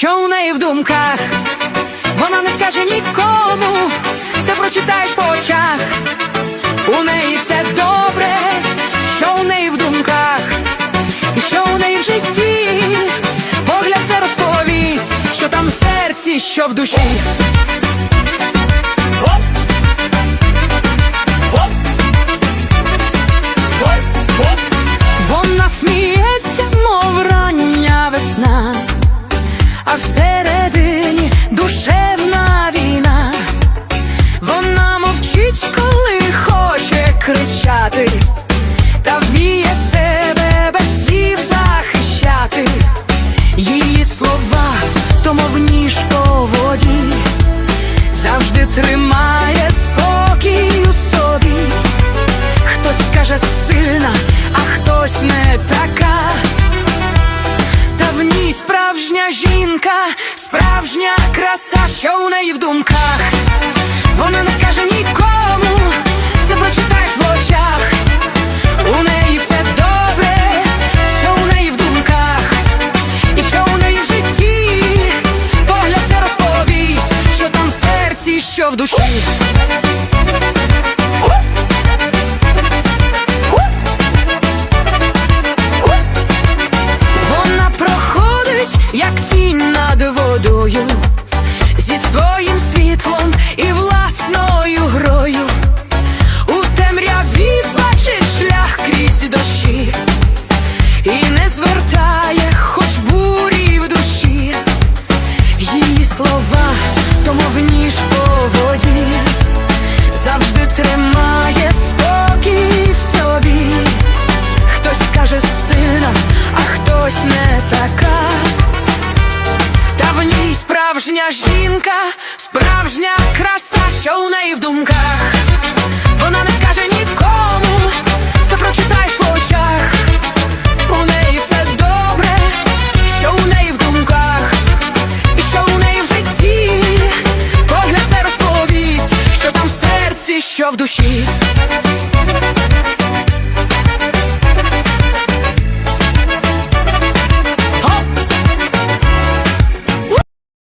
що у неї в думках. Вона не скаже нікому, все прочитаєш по очах. У неї все добре, що у неї в думках, і що у неї в житті, погляд все розповість, що там в серці, що в душі. А всередині душевна війна. Вона мовчить, коли хоче кричати, та вміє себе без слів захищати. Її слова, то мов ніж по воді, завжди тримає спокій у собі. Хтось скаже сильна, а хтось не така. Жінка, справжня краса, що у неї в думках. Вона не скаже нікому, все прочитаєш в очах. У неї все добре, що у неї в думках, і що у неї в житті, погляд все розповість, що там в серці, що в душі. Над водою, зі своїм світлом і жінка, справжня краса, що у неї в думках. Вона не скаже нікому, все прочитаєш по очах. У неї все добре, що у неї в думках, і що у неї в житті, погляд все розповість, що там в серці, що в душі.